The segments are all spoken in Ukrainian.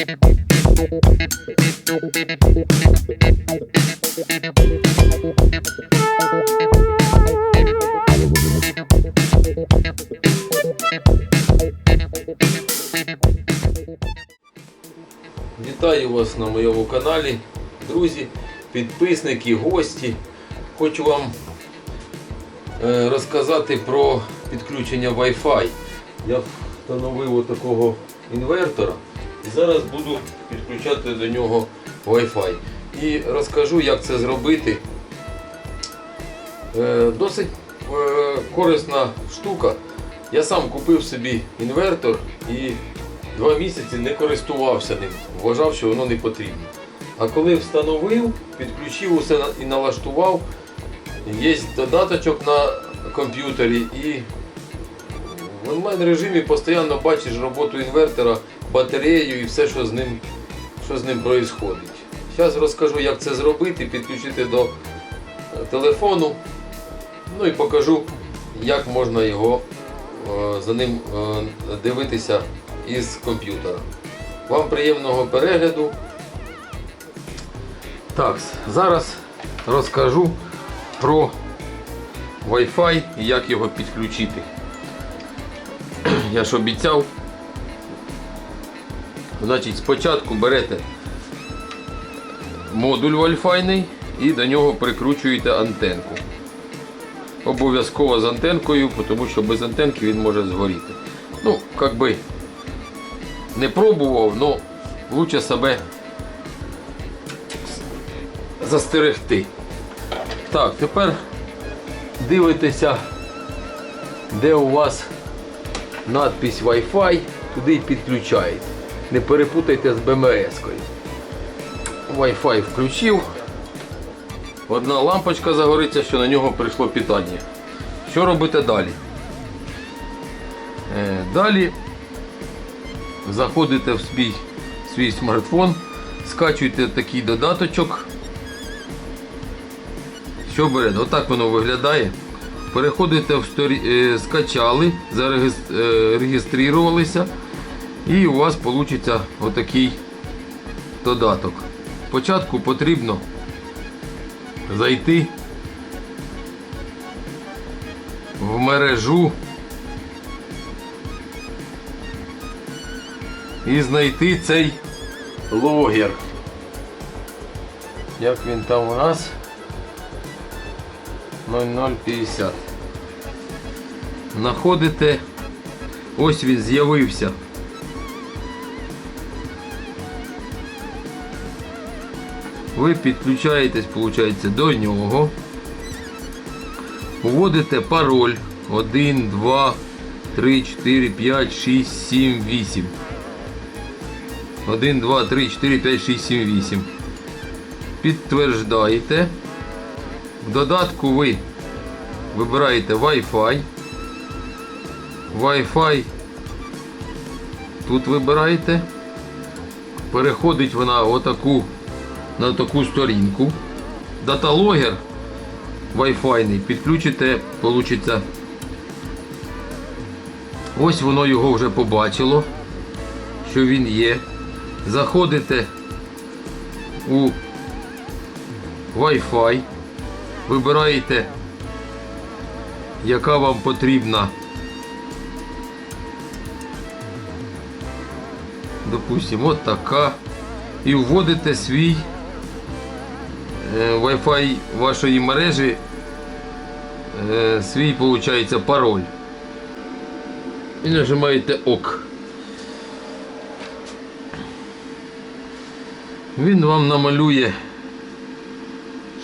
Вітаю вас на моєму каналі, друзі, підписники, гості. Хочу вам е, розказати про підключення Wi-Fi. Я встановив отакого інвертора і зараз буду підключати до нього Wi-Fi. І розкажу, як це зробити. Е, Досить е, корисна штука. Я сам купив собі інвертор і два місяці не користувався ним, вважав, що воно не потрібно. А коли встановив, підключив усе і налаштував, є додаточок на комп'ютері і в онлайн режимі постійно бачиш роботу інвертора, батарею і все, що з ним, що з ним відбувається. Зараз розкажу, як це зробити, підключити до е, телефону. Ну і покажу, як можна його е, за ним е, дивитися із комп'ютера. Вам приємного перегляду. Так, зараз розкажу про Wi-Fi і як його підключити. Я ж обіцяв. Значить, спочатку берете модуль Wi-Fi і до нього прикручуєте антенку. Обов'язково з антенкою, тому що без антенки він може згоріти. Ну, як би не пробував, але лучше себе застерегти. Так, тепер дивитеся, де у вас надпись Wi-Fi, туди й підключаєте. Не перепутайте з БМС-кою. Wi-Fi включив. Одна лампочка загориться, що на нього прийшло питання. Що робите далі? Е, Далі заходите в свій, свій смартфон, скачуєте такий додаточок. Що берете? Отак воно виглядає. Переходите в сторі... е, скачали, зареєструвалися і у вас вийде отакий додаток. Спочатку потрібно зайти в мережу і знайти цей логер. Як він там у нас? 0050. Находите, ось він з'явився. Ви підключаєтесь, виходить, до нього. Вводите пароль 1, 2, 3, 4, 5, 6, 7, 8. 1, 2, 3, 4, 5, 6, 7, 8. Підтверждаєте. В додатку ви вибираєте Wi-Fi. Wi-Fi тут вибираєте. Переходить вона отаку, на таку сторінку. Даталогер Wi-Fi підключите, получиться. Ось воно його вже побачило, що він є. Заходите у Wi-Fi, вибираєте, яка вам потрібна. Допустимо, от така. І вводите свій Wi-Fi вашої мережі, е, свій, виходить, пароль. І нажимаєте ОК. Він вам намалює,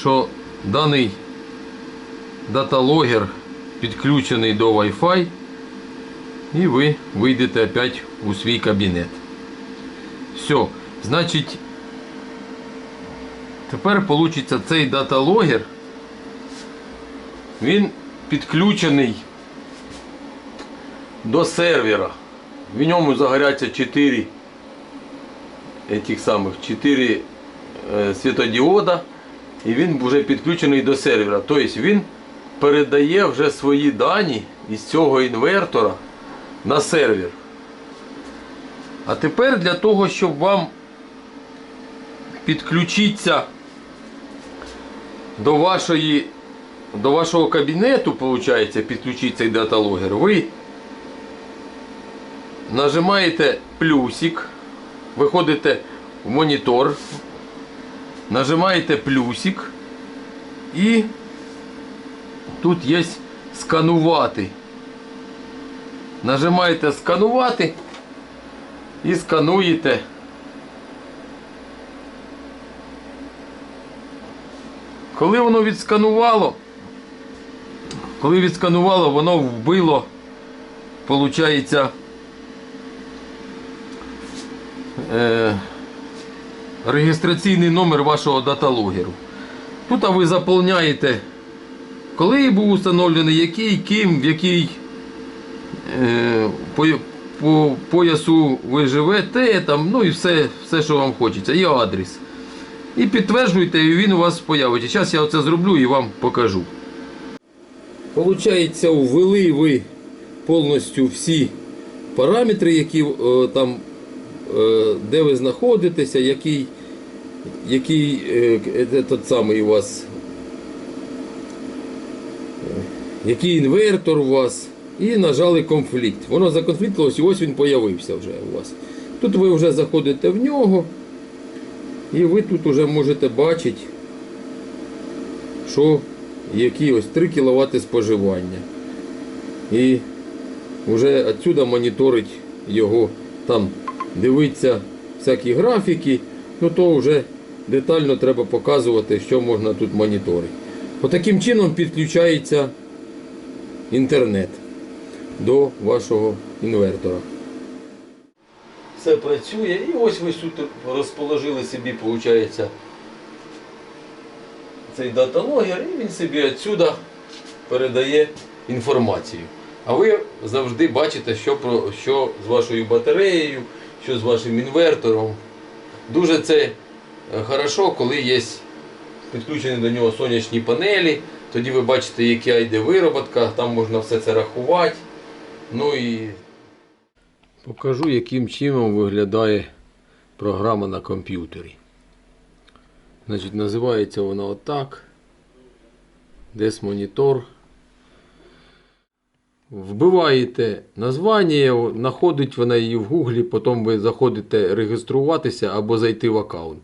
що даний даталогер підключений до Wi-Fi і ви вийдете опять у свій кабінет. Все, значить, тепер вийде цей даталогер. Він підключений до сервера. В ньому загоряться 4 этих самих 4 е, світодіода і він вже підключений до сервера. Тобто він передає вже свої дані із цього інвертора на сервер. А тепер для того, щоб вам підключитися до вашої до вашого кабінету, виходить, підключити цей даталогер, ви нажимаєте плюсик, виходите в монітор, нажимаєте плюсик і тут є сканувати. Нажимаєте сканувати і скануєте. Коли воно відсканувало, коли відсканувало, воно вбило, виходить, е, реєстраційний номер вашого даталогеру. Тут ви заповняєте, коли був установлений, який, ким, в який е, по, по поясу ви живете, ну і все, все, що вам хочеться, і адрес. І підтверджуйте, і він у вас з'явиться. Зараз я це зроблю і вам покажу. Получається, ввели ви повністю всі параметри, які е, там, е, де ви знаходитеся, який, який е, е, тот самий у вас, е, який інвертор у вас, і нажали конфлікт. Воно законфліктилось і ось він з'явився вже у вас. Тут ви вже заходите в нього. І ви тут вже можете бачити, що які ось 3 кВт споживання. І вже відсюди моніторить його, там дивиться всякі графіки, ну то вже детально треба показувати, що можна тут моніторити. Отаким чином підключається інтернет до вашого інвертора все працює. І ось ви тут розположили собі, виходить, цей даталогер, і він собі відсюди передає інформацію. А ви завжди бачите, що, про, що з вашою батареєю, що з вашим інвертором. Дуже це е, хорошо, коли є підключені до нього сонячні панелі. Тоді ви бачите, яка йде вироботка, там можна все це рахувати. Ну і Покажу, яким чином виглядає програма на комп'ютері. Значить, Називається вона отак. Десь монітор. Вбиваєте названня, знаходить вона її в гуглі, потім ви заходите реєструватися або зайти в аккаунт.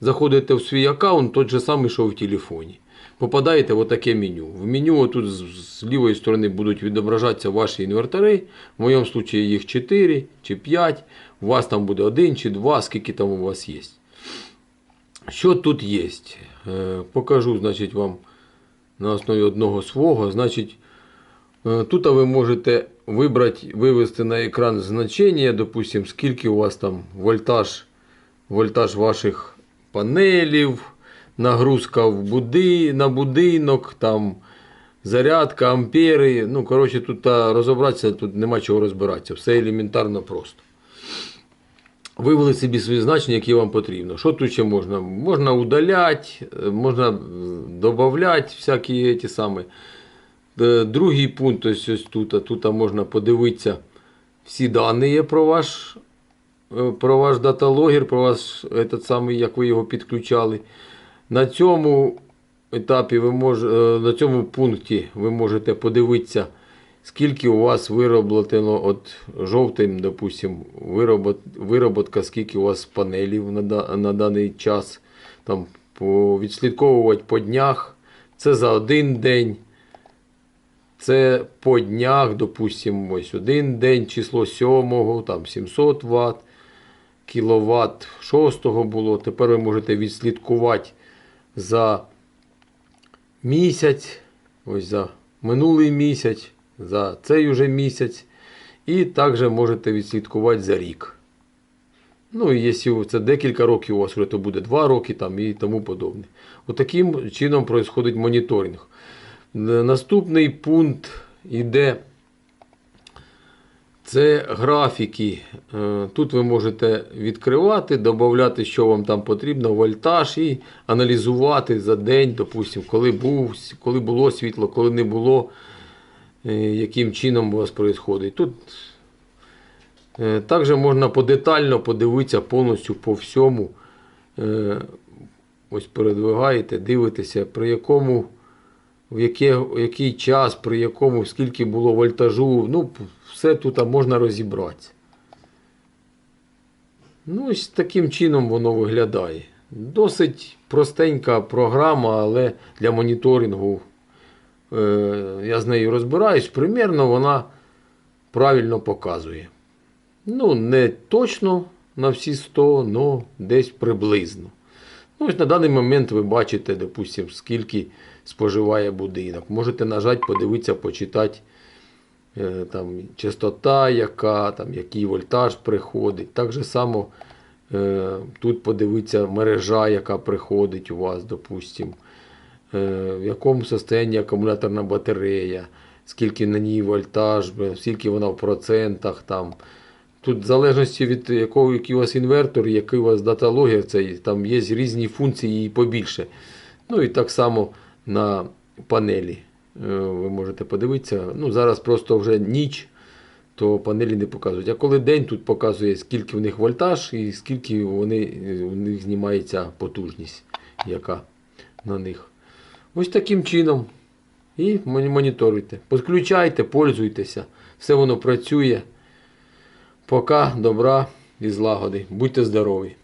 Заходите в свій аккаунт, той же самий, що в телефоні. Попадаєте в таке меню. В меню отут з, лівої сторони будуть відображатися ваші інвертори. В моєму випадку їх 4 чи 5. У вас там буде 1 чи 2, скільки там у вас є. Що тут є? Е, покажу значить, вам на основі одного свого. Значить, е, Тут ви можете вибрати, вивести на екран значення, допустим, скільки у вас там вольтаж, вольтаж ваших панелів нагрузка в буди, на будинок, там зарядка, ампери. Ну, коротше, тут розібратися, тут нема чого розбиратися. Все елементарно просто. Вивели собі свої значення, які вам потрібно. Що тут ще можна? Можна удаляти, можна додати всякі ті самі. Е, Другий пункт ось, ось тут. Тут можна подивитися всі дані про ваш е, про ваш даталогер, про ваш этот самий, як ви його підключали. На цьому етапі ви мож, е, на цьому пункті ви можете подивитися, скільки у вас вироблено от жовтим, допустим, виробот, вироботка, скільки у вас панелів на, на даний час. Там по, Відслідковувати по днях. Це за один день. Це по днях, допустимо, ось один день, число 7, там 700 Вт, кВт 6 було. Тепер ви можете відслідкувати за місяць, ось за минулий місяць, за цей уже місяць. І також можете відслідкувати за рік. Ну, і якщо це декілька років у вас, то буде 2 роки там, і тому подобне. Отаким чином происходить моніторинг. Наступний пункт іде. Це графіки. Е, Тут ви можете відкривати, додати, що вам там потрібно, вольтаж і аналізувати за день, допустим, коли був, коли було світло, коли не було, е, яким чином у вас відбувається. Тут Е, Також можна подетально подивитися повністю по всьому. Ось передвигаєте, дивитеся, при якому, в яке, в який час, при якому, скільки було вольтажу. Ну, все тут можна розібратися. Ну, ось таким чином воно виглядає. Досить простенька програма, але для моніторингу е, я з нею розбираюсь. Примірно вона правильно показує. Ну, не точно на всі 100, але десь приблизно. Ну, ось на даний момент ви бачите, допустим, скільки споживає будинок. Можете нажати, подивитися, почитати там, частота, яка, там, який вольтаж приходить. Так же само е, тут подивитися мережа, яка приходить у вас, допустим, е, в якому стані акумуляторна батарея, скільки на ній вольтаж, скільки вона в процентах. Там. Тут в залежності від якого який у вас інвертор, який у вас даталогія, цей, там є різні функції і побільше. Ну і так само на панелі. Е, Ви можете подивитися. Ну, зараз просто вже ніч, то панелі не показують. А коли день тут показує, скільки в них вольтаж і скільки вони, е, у них знімається потужність, яка на них. Ось таким чином. І моніторуйте. Підключайте, пользуйтеся. Все воно працює. Пока, добра і злагоди. Будьте здорові!